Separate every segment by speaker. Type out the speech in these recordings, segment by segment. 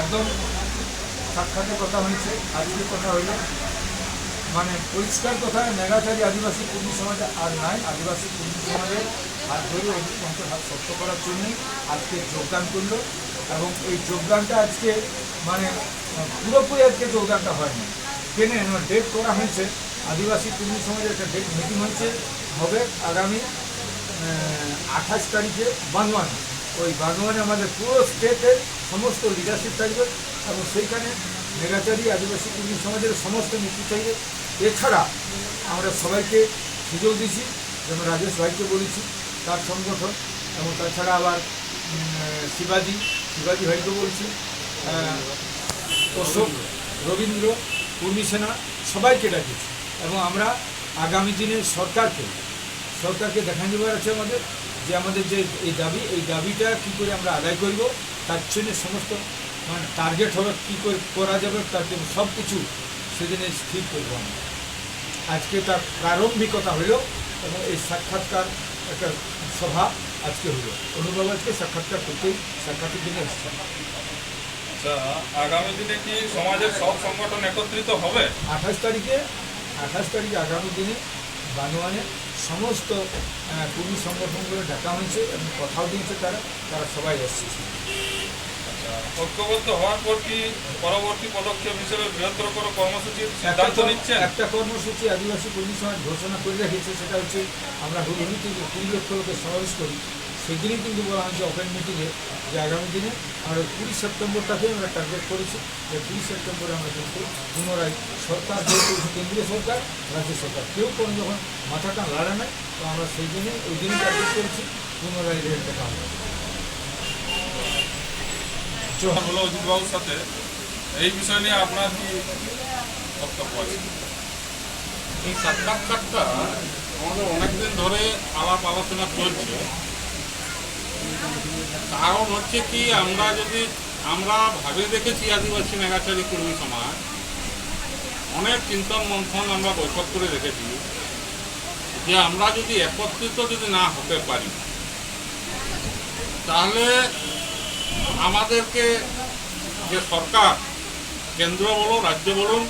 Speaker 1: একদম সাক্ষাতে কথা হয়েছে আজকে কথা হইল। মানে পরিষ্কার কথা মেঘাচারী আদিবাসী কর্মী সমাজে আর নাই। আদিবাসী কর্মী সমাজের হাত ধরে অধিকাংশ হাত শক্ত করার জন্যই আজকে যোগদান করল এবং এই যোগদানটা আজকে মানে পুরোপুরি আজকে যোগদানটা হয়নি। ট্রেনে ডেট করা হয়েছে। আদিবাসী কর্মী সমাজের একটা ডেট মিটিং হয়েছে, হবে আগামী আঠাশ তারিখে বানওয়ান ওই বানওয়ানে আমাদের পুরো স্টেটের সমস্ত লিডারশিপ থাকবে এবং সেইখানে মেগাচারী আদিবাসী কর্মী সমাজের সমস্ত নীতি চাইবে এছাড়া আমরা সবাইকে সুযোগ দিছি যেমন রাজেশ ভাইকে বলেছি, তার সংগঠন এবং তাছাড়া আবার শিবাজি শিবাজি ভাইকে বলছি অশোক, রবীন্দ্র কর্মী সেনা, সবাইকে ডাকিয়েছি। এবং আমরা আগামী দিনে সরকারকে সরকারকে দেখা দেওয়ার আছে আমাদের। যে আমাদের যে এই দাবি এই দাবিটা কী করে আমরা আদায় করব তার জন্য সমস্ত মানে টার্গেট হবে কী করে করা যাবে তার জন্য সব কিছু সেদিনে স্থির করব আমরা। আজকে তার প্রারম্ভিকতা হলো এবং এই সাক্ষাৎকার একটা সভা আজকে হলো। অনুভব আজকে সাক্ষাৎকার করতেই সাক্ষাতের জন্য এসছেন
Speaker 2: আচ্ছা আগামী দিনে কি সমাজের সব সংগঠন একত্রিত হবে?
Speaker 1: আঠাশ তারিখে আঠাশ তারিখে আগামী দিনে বানোয়ানে সমস্ত কর্মী সংগঠনগুলো ডাকা হয়েছে এবং কথাও দিয়েছে তারা তারা সবাই এসেছে।
Speaker 2: আচ্ছা, ঐক্যবদ্ধ হওয়ার পর কি পরবর্তী পদক্ষেপ হিসেবে বৃহত্তর কোনো কর্মসূচির সিদ্ধান্ত নিচ্ছে
Speaker 1: একটা কর্মসূচি আদিবাসী কর্মী সমাজ ঘোষণা করে রেখেছে সেটা হচ্ছে আমরা হুলহুলিতে যে কুড়ি লক্ষ লোকের সমাবেশ করি। সেই দিনই কিন্তু বলা হয়েছে ওপেন মিটিংয়ে যে আগামী দিনে আমরা কুড়ি সেপ্টেম্বরটাকে আমরা টার্গেট করেছি। যে কুড়ি সেপ্টেম্বরে আমরা কিন্তু পুনরায় সরকার, যেহেতু কেন্দ্রীয় সরকার, রাজ্য সরকার, কেউ কোনো যখন মাথাটা লাড়ে নাই তো আমরা সেই দিনে ওই দিনই টার্গেট করেছি, পুনরায় রেল দেখা হবে।
Speaker 2: কথা হলো অজিতবাবুর সাথে, এই বিষয় নিয়ে আপনার কি
Speaker 3: এই সাক্ষাৎকারটা আমাদের অনেকদিন ধরে আলাপ আলোচনা চলছে। কারণ হচ্ছে কি, আমরা যদি, আমরা ভাবে দেখেছি আদিবাসী মেঘাচারী কর্মী সমাজ, অনেক চিন্তন মন্থন আমরা বৈঠক করে দেখেছি যে আমরা যদি একত্রিত যদি না হতে পারি, তাহলে আমাদেরকে যে সরকার, কেন্দ্র বলুন, রাজ্য বলুন,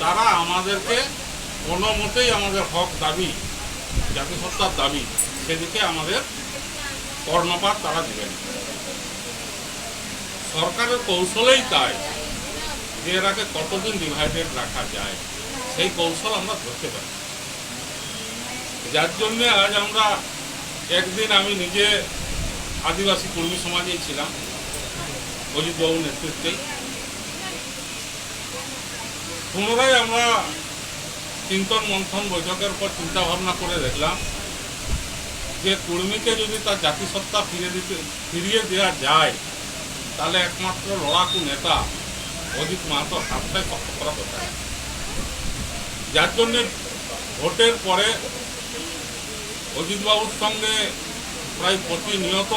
Speaker 3: তারা আমাদেরকে কোনো মতেই আমাদের হক দাবি, জাতিসত্তার দাবি, সেদিকে আমাদের কর্ণপাত তারা দেবেন। সরকারের কৌশলেই তাই। যে এরাকে কতদিন ডিভাইডেড রাখা যায়, সেই কৌশল আমরা ধরতে পারি। যার জন্যে আজ আমরা একদিন আমি নিজে আদিবাসী কর্মী সমাজেই ছিলাম অজিতবাবুর নেতৃত্বেই পুনরায় আমরা চিন্তন মন্থন বৈঠকের পর চিন্তা ভাবনা করে দেখলাম যে কর্মীকে যদি তার জাতিসত্তা ফিরে দিতে ফিরিয়ে দেওয়া যায়, তাহলে একমাত্র লড়াকু নেতা অজিত মাহাতো হাতটাই শক্ত করা দরকার। যার জন্যে ভোটের পরে অজিতবাবুর সঙ্গে প্রায় প্রতিনিয়ত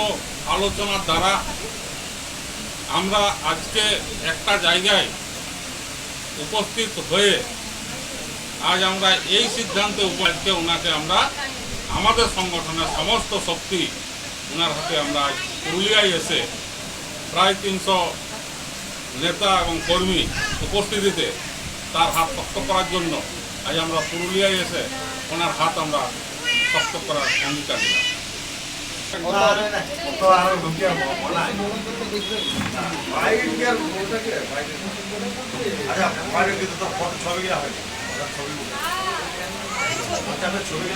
Speaker 3: আলোচনার দ্বারা আমরা আজকে একটা জায়গায় উপস্থিত হয়ে আজ আমরা এই সিদ্ধান্তে উপায়কে ওনাকে আমরা আমাদের সংগঠনের সমস্ত শক্তি ওনার হাতে আমরা পুরুলিয়ায় এসে প্রায় তিনশো নেতা এবং কর্মী উপস্থিতিতে তার হাত শক্ত করার জন্য আজ আমরা পুরুলিয়ায় এসে ওনার হাত আমরা শক্ত করার অঙ্গীকার দিলাম
Speaker 4: আচ্ছা ছবি